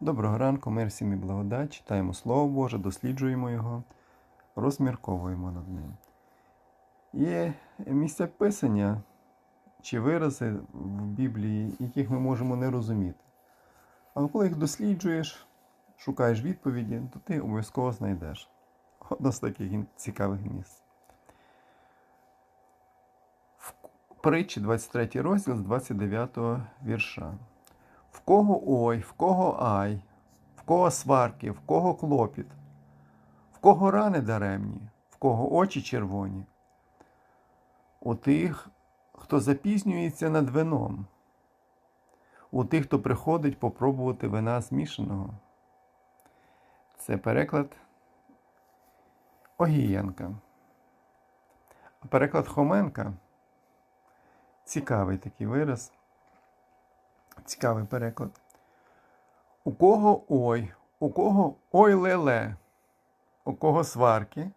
Доброго ранку, мир всім і благодать. Читаємо Слово Боже, досліджуємо його, розмірковуємо над ним. Є місця писання чи вирази в Біблії, яких ми можемо не розуміти. Але коли їх досліджуєш, шукаєш відповіді, то ти обов'язково знайдеш. Одно з таких цікавих місць. В притчі 23 розділ з 29 вірша. Кого ой, в кого ай, в кого сварки, в кого клопіт, в кого рани даремні, в кого очі червоні. У тих, хто запізнюється над вином, у тих, хто приходить попробувати вина змішаного. Це переклад Огієнка. А переклад Хоменка цікавий такий вираз. Цікавий переклад. У кого ой, у кого ой леле, у кого сварки,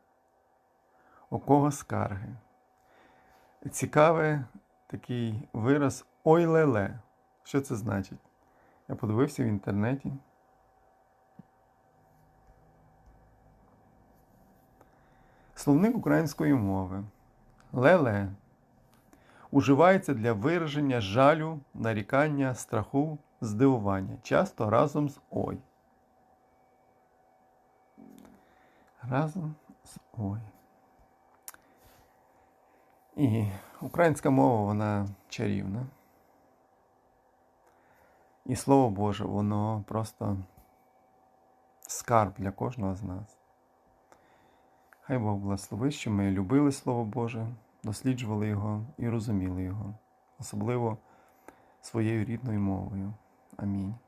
у кого скарги. Цікавий такий вираз ой леле. Що це значить? Я подивився в інтернеті. Словник української мови. Леле уживається для вираження жалю, нарікання, страху, здивування, часто разом з ой. Разом з ой. І українська мова, вона чарівна. І Слово Боже, воно просто скарб для кожного з нас. Хай Бог благословить, що ми любили Слово Боже, досліджували його і розуміли його, особливо своєю рідною мовою. Амінь.